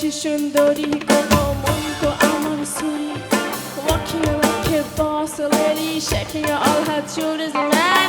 বেশি সুন্দরী কোনো মন তো আমার সুরি Walking like a boss lady Shaking all her shoulders all her shoulders